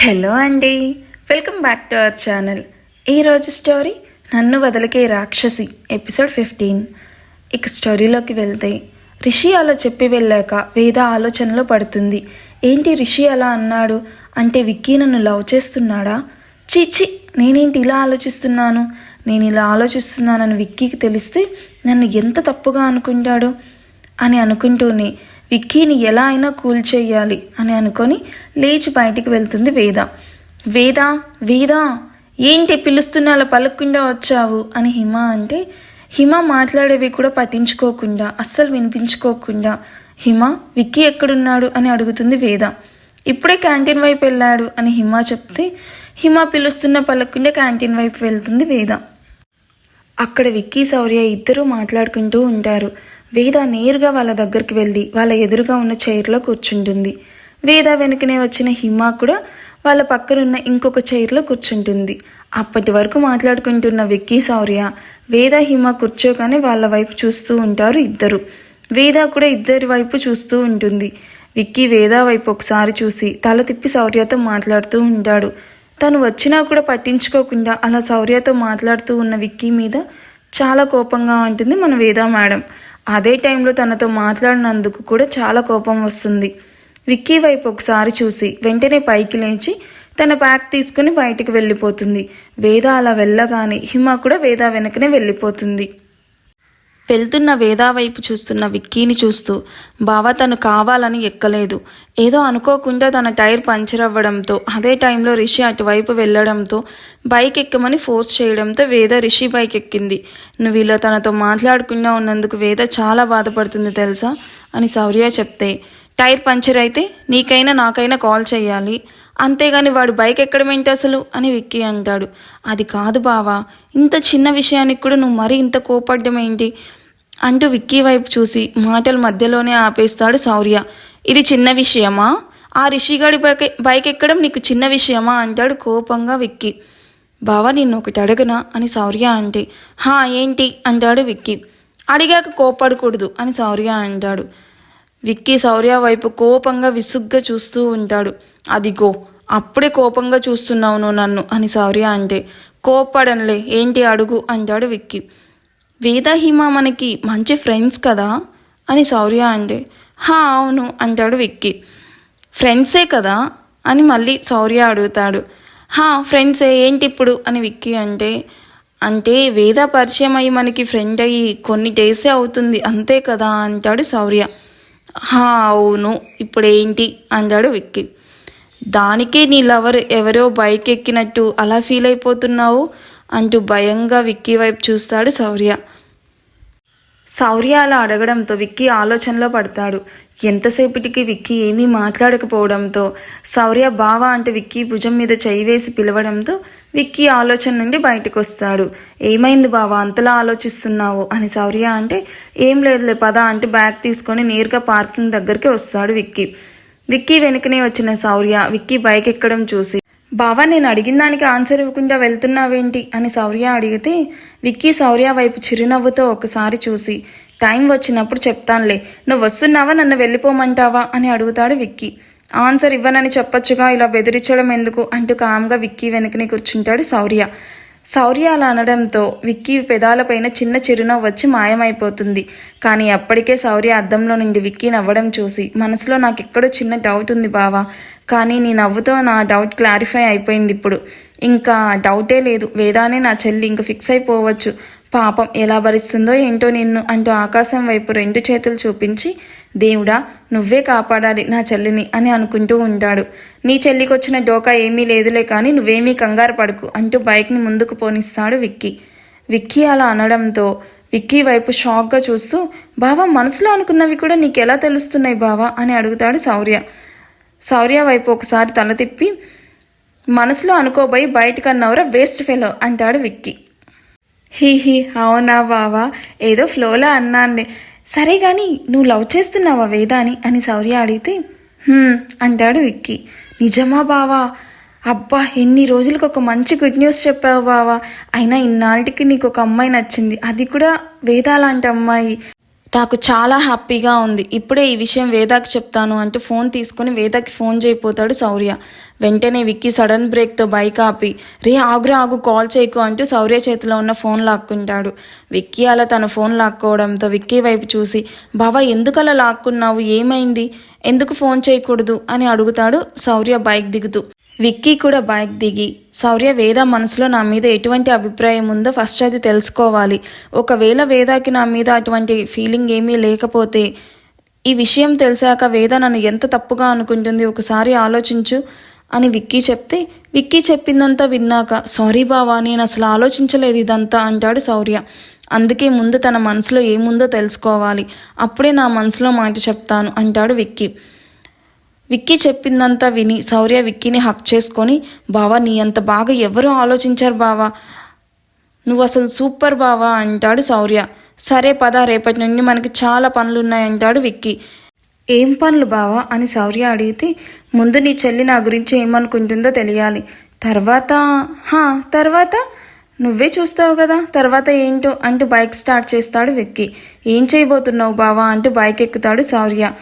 Hello అండి. Welcome back to our channel. ఈరోజు story నన్ను వదలకే రాక్షసి ఎపిసోడ్ ఫిఫ్టీన్. ఇక స్టోరీలోకి వెళ్తే రిషి అలా చెప్పి వెళ్ళాక వేద ఆలోచనలో పడుతుంది. ఏంటి రిషి అలా అన్నాడు? అంటే విక్కీ నన్ను లవ్ చేస్తున్నాడా? చీచి నేనేంటి ఇలా ఆలోచిస్తున్నాను? నేను ఇలా ఆలోచిస్తున్నానని విక్కీకి తెలిస్తే నన్ను ఎంత తప్పుగా అనుకుంటాడు? అని అనుకుంటూనే విక్కీని ఎలా అయినా కూల్ చేయాలి అని అనుకొని లేచి బయటికి వెళ్తుంది వేద. వేద వేద ఏంటి పిలుస్తున్నా అలా పలకుండా వచ్చావు అని హిమ అంటే హిమ మాట్లాడేవి కూడా పట్టించుకోకుండా అస్సలు వినిపించుకోకుండా హిమ విక్కీ ఎక్కడున్నాడు అని అడుగుతుంది వేద. ఇప్పుడే క్యాంటీన్ వైపు వెళ్ళాడు అని హిమ చెప్తే హిమ పిలుస్తున్న పలకుండా క్యాంటీన్ వైపు వెళ్తుంది వేద. అక్కడ విక్కీ శౌర్య ఇద్దరూ మాట్లాడుకుంటూ ఉంటారు. వేద నేరుగా వాళ్ళ దగ్గరికి వెళ్ళి వాళ్ళ ఎదురుగా ఉన్న చైర్లో కూర్చుంటుంది. వేద వెనుకనే వచ్చిన హిమ కూడా వాళ్ళ పక్కనున్న ఇంకొక చైర్లో కూర్చుంటుంది. అప్పటి వరకు మాట్లాడుకుంటున్న విక్కీ శౌర్య వేద హిమ కూర్చోగానే వాళ్ళ వైపు చూస్తూ ఉంటారు ఇద్దరు. వేద కూడా ఇద్దరి వైపు చూస్తూ ఉంటుంది. విక్కీ వేద వైపు ఒకసారి చూసి తల తిప్పి శౌర్యతో మాట్లాడుతూ ఉంటాడు. తను వచ్చినా కూడా పట్టించుకోకుండా అలా శౌర్యతో మాట్లాడుతూ ఉన్న విక్కీ మీద చాలా కోపంగా ఉంటుంది మన వేద మేడం. అదే టైంలో తనతో మాట్లాడినందుకు కూడా చాలా కోపం వస్తుంది. విక్కీ వైపు ఒకసారి చూసి వెంటనే పైకి లేచి తన బ్యాగ్ తీసుకుని బయటికి వెళ్ళిపోతుంది. వేద అలా వెళ్ళగానే హిమ కూడా వేద వెనకనే వెళ్ళిపోతుంది. వెళ్తున్న వేదా వైపు చూస్తున్న విక్కీని చూస్తూ బావ తను కావాలని ఎక్కలేదు. ఏదో అనుకోకుండా తన టైర్ పంచర్ అవ్వడంతో అదే టైంలో రిషి అటువైపు వెళ్ళడంతో బైక్ ఎక్కమని ఫోర్స్ చేయడంతో వేద రిషి బైక్ ఎక్కింది. నువ్వు ఇలా తనతో మాట్లాడకుండా ఉన్నందుకు వేద చాలా బాధపడుతుంది తెలుసా? అని శౌర్య చెప్తే టైర్ పంచర్ అయితే నీకైనా నాకైనా కాల్ చేయాలి అంతేగాని వాడు బైక్ ఎక్కడమేంటి అసలు? అని విక్కీ అంటాడు. అది కాదు బావా ఇంత చిన్న విషయానికి కూడా నువ్వు మరీ ఇంత కోపడ్డం ఏంటి? అంటూ విక్కీ వైపు చూసి మాటలు మధ్యలోనే ఆపేస్తాడు శౌర్య. ఇది చిన్న విషయమా? ఆ రిషిగాడి బైక్ బైక్ ఎక్కడం నీకు చిన్న విషయమా? అంటాడు కోపంగా విక్కీ. బావా నిన్ను ఒకటి అడగనా? అని శౌర్య అంటే. హా ఏంటి? అంటాడు విక్కీ. అడిగాక కోపడకూడదు అని శౌర్య అంటాడు. విక్కీ శౌర్య వైపు కోపంగా విసుగ్గా చూస్తూ ఉంటాడు. అదిగో అప్పుడే కోపంగా చూస్తున్నావును నన్ను అని శౌర్య అంటే. కోపడనులే ఏంటి అడుగు? అంటాడు విక్కీ. వేద హిమ మనకి మంచి ఫ్రెండ్స్ కదా అని శౌర్య అంటే హా అవును అంటాడు విక్కీ. ఫ్రెండ్సే కదా అని మళ్ళీ శౌర్య అడుగుతాడు. హా ఫ్రెండ్సే ఏంటి ఇప్పుడు అని విక్కీ అంటే అంటే వేద పరిచయం అయ్యి మనకి ఫ్రెండ్ అయ్యి కొన్ని డేసే అవుతుంది అంతే కదా అంటాడు శౌర్య హా అవును ఇప్పుడు ఏంటి అంటాడు విక్కీ. దానికే నీ లవర్ ఎవరో బైక్ ఎక్కినట్టు అలా ఫీల్ అయిపోతున్నావు? అంటూ భయంగా విక్కీ వైపు చూస్తాడు శౌర్య. శౌర్య అలా అడగడంతో విక్కీ ఆలోచనలో పడతాడు. ఎంతసేపటికి విక్కీ ఏమీ మాట్లాడకపోవడంతో శౌర్య బావ అంటే విక్కీ భుజం మీద చేయి వేసి పిలవడంతో విక్కీ ఆలోచన నుండి బయటకు వస్తాడు ఏమైంది బావా అంతలా ఆలోచిస్తున్నావు? అని శౌర్య అంటే ఏం లేదులే పద అంటే బ్యాగ్ తీసుకొని నేరుగా పార్కింగ్ దగ్గరికి వస్తాడు విక్కీ. విక్కీ వెనుకనే వచ్చిన శౌర్య విక్కీ బైక్ ఎక్కడం చూసి బావా నేను అడిగిన దానికి ఆన్సర్ ఇవ్వకుండా వెళ్తున్నావేంటి? అని శౌర్య అడిగితే విక్కీ శౌర్య వైపు చిరునవ్వుతో ఒకసారి చూసి టైం వచ్చినప్పుడు చెప్తానులే. నువ్వు వస్తున్నావా? నన్ను వెళ్ళిపోమంటావా? అని అడుగుతాడు విక్కీ. ఆన్సర్ ఇవ్వనని చెప్పొచ్చుగా ఇలా బెదిరించడం ఎందుకు? అంటూ కామ్గా విక్కీ వెనుకని కూర్చుంటాడు శౌర్య శౌర్య అలా అనడంతో విక్కీ పెదాలపైన చిన్న చిరునవ్వు వచ్చి మాయమైపోతుంది. కానీ అప్పటికే శౌర్య అద్దంలో నుండి విక్కీ నవ్వడం చూసి మనసులో నాకు ఎక్కడో చిన్న డౌట్ ఉంది బావా. కానీ నీ నవ్వుతో నా డౌట్ క్లారిఫై అయిపోయింది ఇప్పుడు. ఇంకా డౌటే లేదు. వేదానే నా చెల్లి ఇంక ఫిక్స్ అయిపోవచ్చు. పాపం ఎలా భరిస్తుందో ఏంటో నిన్ను అంటూ ఆకాశం వైపు రెండు చేతులు చూపించి దేవుడా నువ్వే కాపాడాలి నా చెల్లిని అని అనుకుంటూ ఉంటాడు. నీ చెల్లికొచ్చిన డోకా ఏమీ లేదులే కానీ నువ్వేమీ కంగారు పడుకు అంటూ బైక్ని ముందుకు పోనిస్తాడు విక్కీ. విక్కీ అలా అనడంతో విక్కీ వైపు షాక్గా చూస్తూ బావా మనసులో అనుకున్నవి కూడా నీకు ఎలా తెలుస్తున్నాయి బావా అని అడుగుతాడు శౌర్య. శౌర్య వైపు ఒకసారి తల తిప్పి మనసులో అనుకోబోయి బయటకన్నవరా వేస్ట్ ఫెలో అంటాడు విక్కీ. హీ హీ అవునా బావా? ఏదో ఫ్లోలా అన్నానులే. సరే కానీ నువ్వు లవ్ చేస్తున్నావా వేదాని? అని శౌర్య అడిగితే అంటాడు విక్కీ. నిజమా బావా? అబ్బా ఎన్ని రోజులకు ఒక మంచి గుడ్ న్యూస్ చెప్పావు బావా. అయినా ఇన్నాళ్ళకి నీకు ఒక అమ్మాయి నచ్చింది. అది కూడా వేదాలాంటి అమ్మాయి. నాకు చాలా హ్యాపీగా ఉంది. ఇప్పుడే ఈ విషయం వేదాకి చెప్తాను అంటూ ఫోన్ తీసుకుని వేదాకి ఫోన్ చేయపోతాడు శౌర్య వెంటనే విక్కీ సడన్ బ్రేక్తో బైక్ ఆపి రే ఆగురా ఆగు కాల్ చేయకు అంటూ శౌర్య చేతిలో ఉన్న ఫోన్ లాక్కుంటాడు. విక్కీ అలా తన ఫోన్ లాక్కోవడంతో విక్కీ వైపు చూసి బావా ఎందుకు అలా లాక్కున్నావు? ఏమైంది? ఎందుకు ఫోన్ చేయకూడదు? అని అడుగుతాడు శౌర్య బైక్ దిగుతూ. విక్కీ కూడా బైక్ దిగి శౌర్య వేద మనసులో నా మీద ఎటువంటి అభిప్రాయం ఉందో ఫస్ట్ అది తెలుసుకోవాలి. ఒకవేళ వేదాకి నా మీద అటువంటి ఫీలింగ్ ఏమీ లేకపోతే ఈ విషయం తెలిసాక వేద నన్ను ఎంత తప్పుగా అనుకుంటుంది ఒకసారి ఆలోచించు అని విక్కీ చెప్తే విక్కీ చెప్పిందంతా విన్నాక సారీ బావా నేను అసలు ఆలోచించలేదు ఇదంతా అంటాడు శౌర్య అందుకే ముందు తన మనసులో ఏముందో తెలుసుకోవాలి. అప్పుడే నా మనసులో మాట చెప్తాను అంటాడు విక్కీ. విక్కీ చెప్పిందంతా విని శౌర్య విక్కీని హక్ చేసుకొని బావా నీ అంత బాగా ఎవరు ఆలోచించారు బావా? నువ్వు అసలు సూపర్ బావా అంటాడు శౌర్య. సరే పద రేపటి నుండి మనకి చాలా పనులు ఉన్నాయంటాడు విక్కీ. ఏం పనులు బావా? అని శౌర్య అడిగితే ముందు నీ చెల్లి నా గురించి ఏమనుకుంటుందో తెలియాలి. తర్వాత హా తర్వాత? నువ్వే చూస్తావు కదా తర్వాత ఏంటో అంటూ బైక్ స్టార్ట్ చేస్తాడు విక్కీ. ఏం చేయబోతున్నావు బావా? అంటూ బైక్ ఎక్కుతాడు శౌర్య.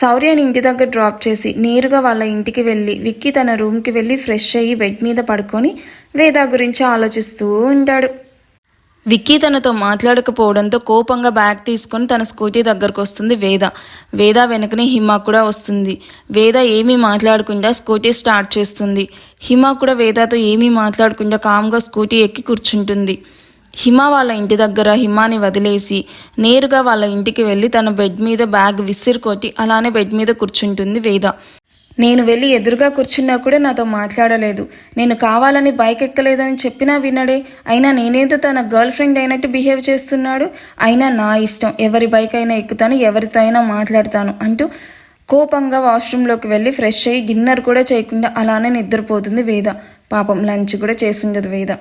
సౌర్యని ఇంటి దగ్గర డ్రాప్ చేసి నేరుగా వాళ్ళ ఇంటికి వెళ్ళి విక్కీ తన రూమ్కి వెళ్ళి ఫ్రెష్ అయ్యి బెడ్ మీద పడుకొని వేద గురించి ఆలోచిస్తూ ఉంటాడు. విక్కీ తనతో మాట్లాడకపోవడంతో కోపంగా బ్యాగ్ తీసుకొని తన స్కూటీ దగ్గరకు వస్తుంది వేద. వేద వెనకనే హిమ కూడా వస్తుంది. వేద ఏమీ మాట్లాడకుండా స్కూటీ స్టార్ట్ చేస్తుంది. హిమ కూడా వేదతో ఏమీ మాట్లాడకుండా కామ్గా స్కూటీ ఎక్కి కూర్చుంటుంది. హిమ వాళ్ళ ఇంటి దగ్గర హిమాని వదిలేసి నేరుగా వాళ్ళ ఇంటికి వెళ్ళి తన బెడ్ మీద బ్యాగ్ విసిరుకొట్టి అలానే బెడ్ మీద కూర్చుంటుంది వేద. నేను వెళ్ళి ఎదురుగా కూర్చున్నా కూడా నాతో మాట్లాడలేదు. నేను కావాలని బైక్ ఎక్కలేదని చెప్పినా వినడే. అయినా నేనేదో తన గర్ల్ ఫ్రెండ్ అయినట్టు బిహేవ్ చేస్తున్నాడు? అయినా నా ఇష్టం. ఎవరి బైక్ అయినా ఎక్కుతాను ఎవరితో అయినా మాట్లాడతాను అంటూ కోపంగా వాష్రూమ్లోకి వెళ్ళి ఫ్రెష్ అయ్యి డిన్నర్ కూడా చేయకుండా అలానే నిద్రపోతుంది వేద. పాపం లంచ్ కూడా చేస్తుండదు వేద.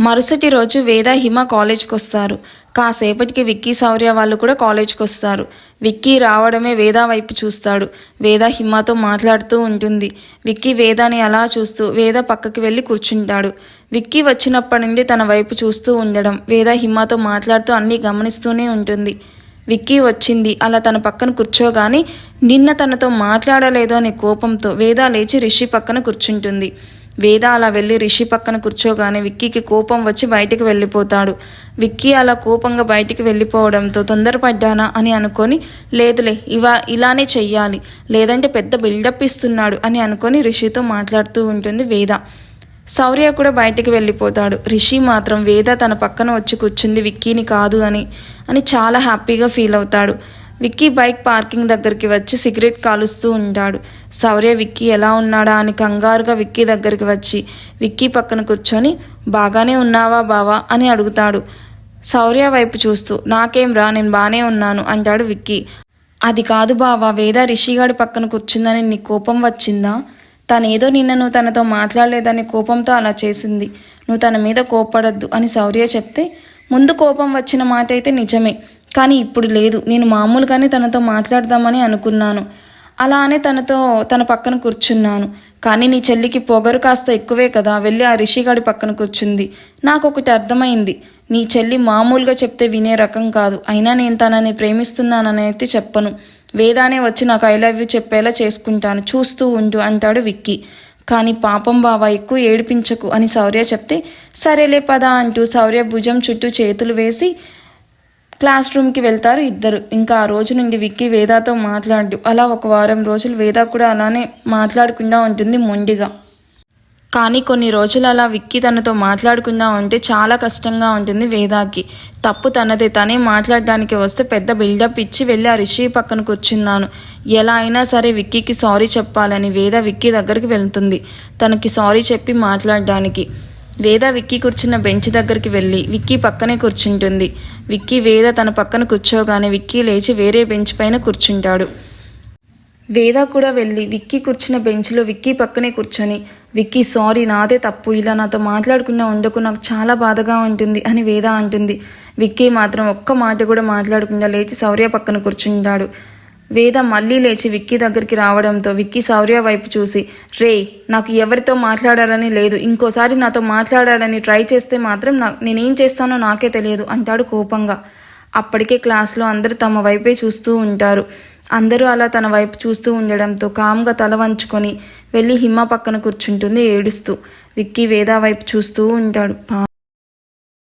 మరుసటి రోజు వేద హిమ కాలేజ్కి వస్తారు కాసేపటికి విక్కీ శౌర్య వాళ్ళు కూడా కాలేజ్కి వస్తారు విక్కీ రావడమే వేద వైపు చూస్తాడు. వేద హిమతో మాట్లాడుతూ ఉంటుంది. విక్కీ వేదాని అలా చూస్తూ వేద పక్కకి వెళ్ళి కూర్చుంటాడు. విక్కీ వచ్చినప్పటి నుండి తన వైపు చూస్తూ ఉండడం వేద హిమతో మాట్లాడుతూ అన్నీ గమనిస్తూనే ఉంటుంది. విక్కీ వచ్చింది. అలా తన పక్కన కూర్చోగానే నిన్న తనతో మాట్లాడలేదు అనే కోపంతో వేద లేచి రిషి పక్కన కూర్చుంటుంది. వేద అలా వెళ్ళి రిషి పక్కన కూర్చోగానే విక్కీకి కోపం వచ్చి బయటికి వెళ్ళిపోతాడు. విక్కీ అలా కోపంగా బయటికి వెళ్ళిపోవడంతో తొందరపడ్డానా అని అనుకొని లేదులే ఇవా ఇలానే చెయ్యాలి. లేదంటే పెద్ద బిల్డప్ ఇస్తున్నాడు అని అనుకొని రిషితో మాట్లాడుతూ ఉంటుంది వేద. శౌర్య కూడా బయటికి వెళ్ళిపోతాడు. రిషి మాత్రం వేద తన పక్కన వచ్చి కూర్చుంది విక్కీని కాదు అని అని చాలా హ్యాపీగా ఫీల్ అవుతాడు. విక్కీ బైక్ పార్కింగ్ దగ్గరికి వచ్చి సిగరెట్ కాలుస్తూ ఉంటాడు. శౌర్య విక్కీ ఎలా ఉన్నాడా? అని కంగారుగా విక్కీ దగ్గరికి వచ్చి విక్కీ పక్కన కూర్చొని బాగానే ఉన్నావా బావా? అని అడుగుతాడు. శౌర్య వైపు చూస్తూ నాకేం రా నేను బాగానే ఉన్నాను అంటాడు విక్కీ. అది కాదు బావా వేద రిషిగాడి పక్కన కూర్చుందని నీ కోపం వచ్చిందా? తనేదో నిన్న నువ్వు తనతో మాట్లాడలేదని కోపంతో అలా చేసింది. నువ్వు తన మీద కోపడద్దు అని శౌర్య చెప్తే ముందు కోపం వచ్చిన మాట అయితే నిజమే. కానీ ఇప్పుడు లేదు. నేను మామూలుగానే తనతో మాట్లాడదామని అనుకున్నాను. అలానే తనతో తన పక్కన కూర్చున్నాను. కానీ నీ చెల్లికి పొగరు కాస్త ఎక్కువే కదా. వెళ్ళి ఆ రిషిగాడి పక్కన కూర్చుంది. నాకు ఒకటి అర్థమైంది. నీ చెల్లి మామూలుగా చెప్తే వినే రకం కాదు. అయినా నేను తనని ప్రేమిస్తున్నాననైతే అయితే చెప్పను. వేదానే వచ్చి నాకు ఐ లవ్ యూ చెప్పేలా చేసుకుంటాను. చూస్తూ ఉండు అంటాడు విక్కీ. కానీ పాపం బావా ఎక్కువ ఏడిపించకు అని శౌర్య చెప్తే సరేలే పదా అంటూ శౌర్య భుజం చుట్టూ చేతులు వేసి క్లాస్ రూమ్కి వెళ్తారు ఇద్దరు. ఇంకా ఆ రోజు నుండి విక్కీ వేదాతో మాట్లాడు. అలా ఒక వారం రోజులు వేద కూడా అలానే మాట్లాడకుండా ఉంటుంది మొండిగా. కానీ కొన్ని రోజులు అలా విక్కీ తనతో మాట్లాడకుండా ఉంటే చాలా కష్టంగా ఉంటుంది వేదాకి. తప్పు తనదే. తనే మాట్లాడడానికి వస్తే పెద్ద బిల్డప్ ఇచ్చి వెళ్ళి ఆ రిషి పక్కన కూర్చున్నాను. ఎలా అయినా సరే విక్కీకి సారీ చెప్పాలని వేద విక్కీ దగ్గరికి వెళ్తుంది. తనకి సారీ చెప్పి మాట్లాడడానికి. వేద విక్కీ కూర్చున్న బెంచ్ దగ్గరికి వెళ్ళి విక్కీ పక్కనే కూర్చుంటుంది. విక్కీ వేద తన పక్కన కూర్చోగానే విక్కీ లేచి వేరే బెంచ్ పైన కూర్చుంటాడు. వేద కూడా వెళ్ళి విక్కీ కూర్చున్న బెంచ్లో విక్కీ పక్కనే కూర్చొని విక్కీ సారీ నాదే తప్పు. ఇలా నాతో మాట్లాడకుండా ఉండకు. నాకు చాలా బాధగా ఉంటుంది అని వేద అంటుంది. విక్కీ మాత్రం ఒక్క మాట కూడా మాట్లాడకుండా లేచి శౌర్య పక్కన కూర్చుంటాడు. వేద మళ్ళీ లేచి విక్కీ దగ్గరికి రావడంతో విక్కీ శౌర్య వైపు చూసి రే నాకు ఎవరితో మాట్లాడాలని లేదు. ఇంకోసారి నాతో మాట్లాడాలని ట్రై చేస్తే మాత్రం నా నేనేం చేస్తానో నాకే తెలియదు అంటాడు కోపంగా. అప్పటికే క్లాస్లో అందరూ తమ వైపే చూస్తూ ఉంటారు. అందరూ అలా తన వైపు చూస్తూ ఉండడంతో కామ్గా తల వంచుకొని వెళ్ళి హిమ పక్కన కూర్చుంటుంది ఏడుస్తూ. విక్కీ వేద వైపు చూస్తూ ఉంటాడు.